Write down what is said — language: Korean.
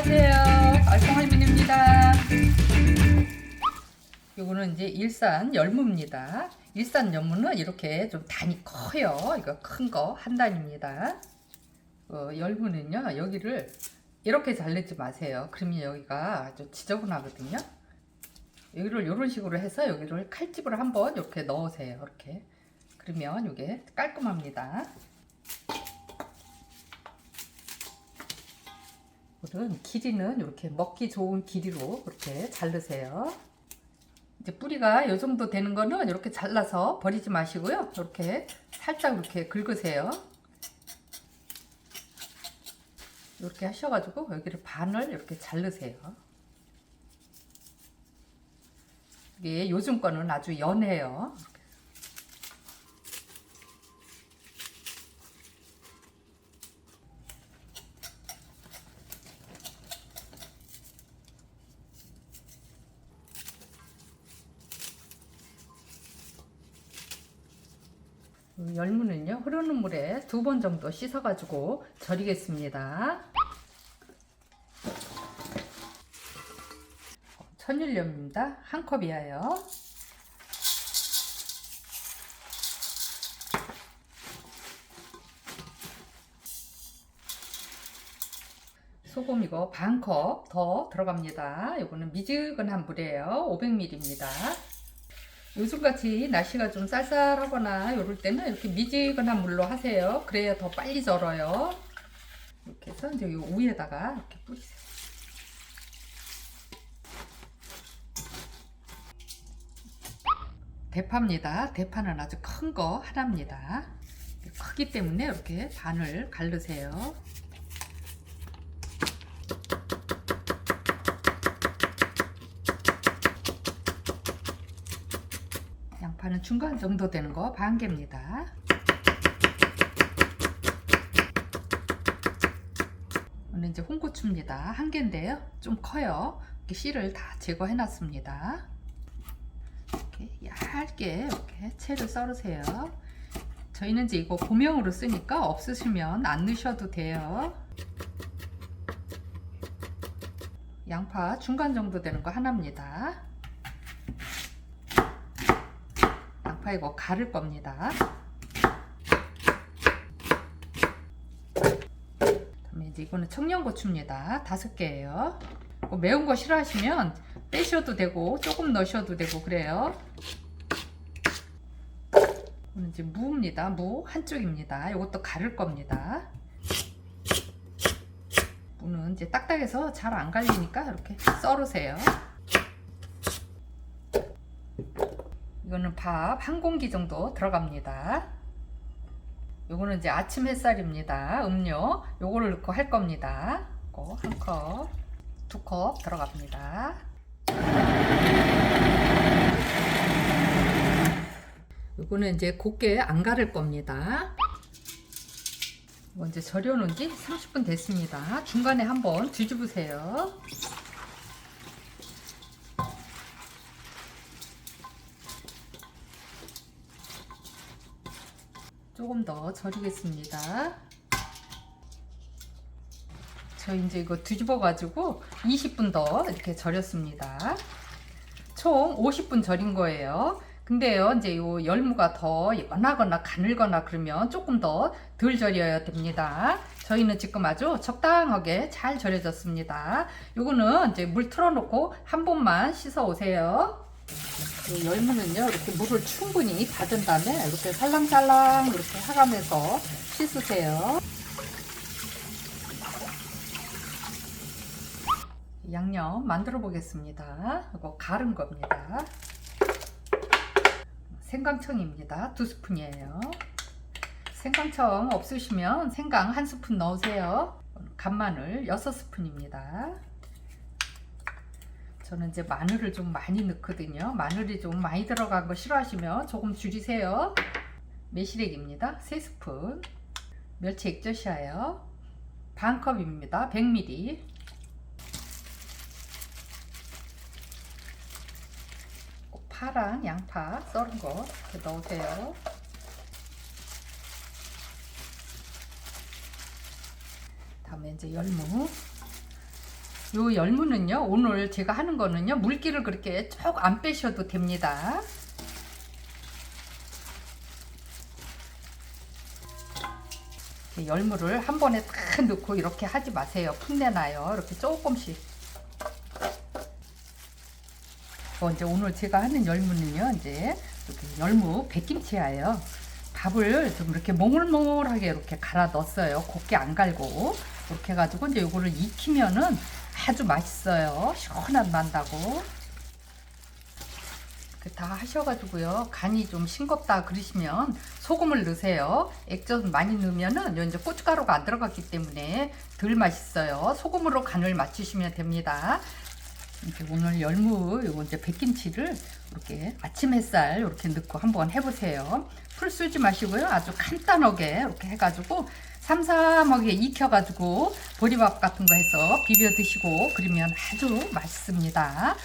안녕하세요. 알콩할머니입니다. 요거는 이제 일산 열무입니다. 일산 열무는 이렇게 좀 단이 커요. 이거 큰 거 한 단입니다. 어, 열무는요, 여기를 이렇게 자르지 마세요. 그러면 여기가 아주 지저분하거든요. 여기를 이런 식으로 해서 여기를 칼집을 한번 이렇게 넣으세요. 이렇게. 그러면 이게 깔끔합니다. 오늘은 길이는 이렇게 먹기 좋은 길이로 이렇게 자르세요. 이제 뿌리가 이 정도 되는 거는 이렇게 잘라서 버리지 마시고요. 이렇게 살짝 이렇게 긁으세요. 이렇게 하셔가지고 여기를 반을 이렇게 자르세요. 이게 요즘 거는 아주 연해요. 열무는요 흐르는 물에 두 번 정도 씻어 가지고 절이겠습니다. 천일염입니다. 한 컵이에요. 소금 이거 반 컵 더 들어갑니다. 이거는 미지근한 물이에요. 500ml입니다. 요즘같이 날씨가 좀 쌀쌀하거나 이럴 때는 이렇게 미지근한 물로 하세요. 그래야 더 빨리 절어요. 이렇게 해서 이제 요 위에다가 이렇게 뿌리세요. 대파입니다. 대파는 아주 큰 거 하나입니다. 크기 때문에 이렇게 반을 갈르세요. 양파는 중간 정도 되는 거 반 개입니다. 오늘 이제 홍고추입니다. 한 개인데요. 좀 커요. 이렇게 씨를 다 제거해 놨습니다. 이렇게 얇게 이렇게 채를 썰으세요. 저희는 이제 이거 고명으로 쓰니까 없으시면 안 넣으셔도 돼요. 양파 중간 정도 되는 거 하나입니다. 이거 가를 겁니다. 이제 이거는 청양고추입니다. 다섯 개예요. 뭐 매운 거 싫어하시면 빼셔도 되고 조금 넣으셔도 되고 그래요. 이거는 이제 무입니다. 무 한쪽입니다. 이것도 가를 겁니다. 무는 이제 딱딱해서 잘 안 갈리니까 이렇게 썰으세요. 이거는 밥 한 공기 정도 들어갑니다. 요거는 이제 아침 햇살입니다. 음료 요거를 넣고 할 겁니다. 한 컵, 두 컵 들어갑니다. 요거는 이제 곱게 안 가를 겁니다. 이제 절여놓은 지 30분 됐습니다. 중간에 한번 뒤집으세요. 조금 더 절이겠습니다. 저 이제 이거 뒤집어 가지고 20분 더 이렇게 절였습니다. 총 50분 절인 거예요. 근데요, 이제 요 열무가 더 연하거나 가늘거나 그러면 조금 더 덜 절여야 됩니다. 저희는 지금 아주 적당하게 잘 절여졌습니다. 요거는 이제 물 틀어놓고 한 번만 씻어 오세요. 이 열무는요 이렇게 물을 충분히 받은 다음에 이렇게 살랑살랑 이렇게 하가면서 씻으세요. 양념 만들어 보겠습니다. 이거 가른 겁니다. 생강청입니다. 두 스푼이에요. 생강청 없으시면 생강 한 스푼 넣으세요. 간마늘 여섯 스푼입니다. 저는 이제 마늘을 좀 많이 넣거든요. 마늘이 좀 많이 들어간 거 싫어하시면 조금 줄이세요. 매실액입니다. 3스푼. 멸치 액젓이에요. 반 컵입니다. 100ml. 파랑 양파 썰은 거 넣으세요. 다음에 이제 열무 요 열무는요 오늘 제가 하는 거는요 물기를 그렇게 쭉 안 빼셔도 됩니다. 열무를 한 번에 다 넣고 이렇게 하지 마세요. 풋내 나요. 이렇게 조금씩. 어, 이제 오늘 제가 하는 열무는요, 이제 이렇게 열무 백김치예요. 밥을 좀 이렇게 몽글몽글하게 이렇게 갈아 넣었어요. 곱게 안 갈고 이렇게 해가지고 이제 요거를 익히면은 아주 맛있어요. 시원한 난다고. 그다 하셔가지고요. 간이 좀 싱겁다 그러시면 소금을 넣으세요. 액젓 많이 넣으면은 요 이제 고춧가루가 안 들어갔기 때문에 덜 맛있어요. 소금으로 간을 맞추시면 됩니다. 이제 오늘 열무 요거 이제 백김치를 이렇게 아침 햇살 이렇게 넣고 한번 해보세요. 풀 쓰지 마시고요. 아주 간단하게 이렇게 해가지고 삼삼하게 익혀가지고 보리밥 같은 거 해서 비벼 드시고 그러면 아주 맛있습니다.